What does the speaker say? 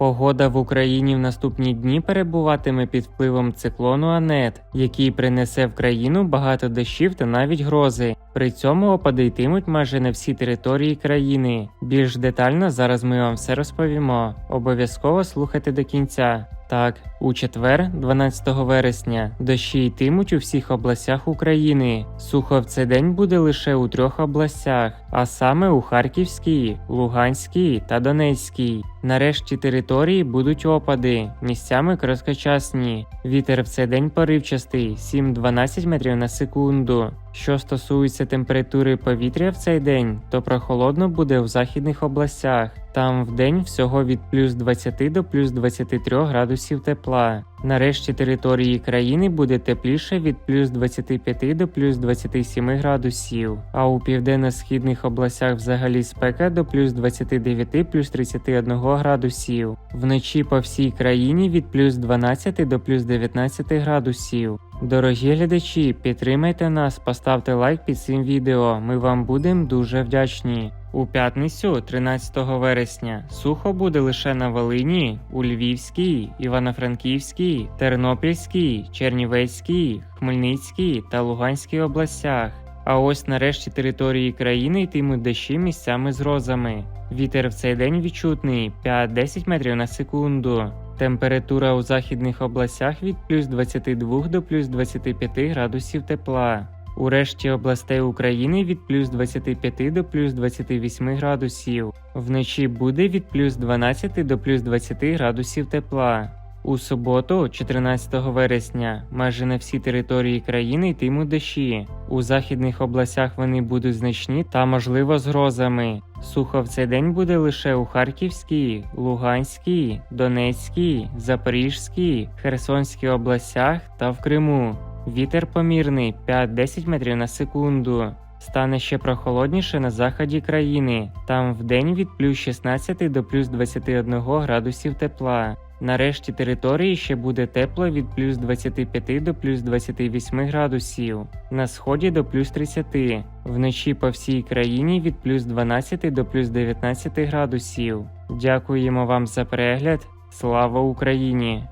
Погода в Україні в наступні дні перебуватиме під впливом циклону Анет, який принесе в країну багато дощів та навіть грози. При цьому опади йтимуть майже на всі території країни. Більш детально зараз ми вам все розповімо. Обов'язково слухайте до кінця. Так, у четвер, 12 вересня, дощі йтимуть у всіх областях України. Сухо в цей день буде лише у трьох областях, а саме у Харківській, Луганській та Донецькій. Нарешті території будуть опади, місцями короткочасні. Вітер в цей день поривчастий 7-12 метрів на секунду. Що стосується температури повітря в цей день, то прохолодно буде в західних областях. Там в день всього від плюс 20 до плюс 23 градусів тепла. Нарешті території країни буде тепліше від плюс 25 до плюс 27 градусів, а у південно-східних областях взагалі спека до плюс 29 плюс 31 градусів. Вночі по всій країні від плюс 12 до плюс 19 градусів. Дорогі глядачі, підтримайте нас, поставте лайк під цим відео. Ми вам будемо дуже вдячні. У п'ятницю, 13 вересня, сухо буде лише на Волині, у Львівській, Івано-Франківській, Тернопільській, Чернівецькій, Хмельницькій та Луганській областях. А ось нарешті території країни йтимуть дощі місцями з грозами. Вітер в цей день відчутний 5-10 метрів на секунду. Температура у західних областях від плюс 22 до плюс 25 градусів тепла. У решті областей України від плюс 25 до плюс 28 градусів. Вночі буде від плюс 12 до плюс 20 градусів тепла. У суботу, 14 вересня, майже на всі території країни йтимуть дощі. У західних областях вони будуть значні та, можливо, з грозами. Сухо в цей день буде лише у Харківській, Луганській, Донецькій, Запорізькій, Херсонській областях та в Криму. Вітер помірний 5-10 метрів на секунду. Стане ще прохолодніше на заході країни. Там вдень від плюс 16 до плюс 21 градусів тепла. Нарешті території ще буде тепло від плюс 25 до плюс 28 градусів, на сході до плюс 30, вночі по всій країні від плюс 12 до плюс 19 градусів. Дякуємо вам за перегляд. Слава Україні!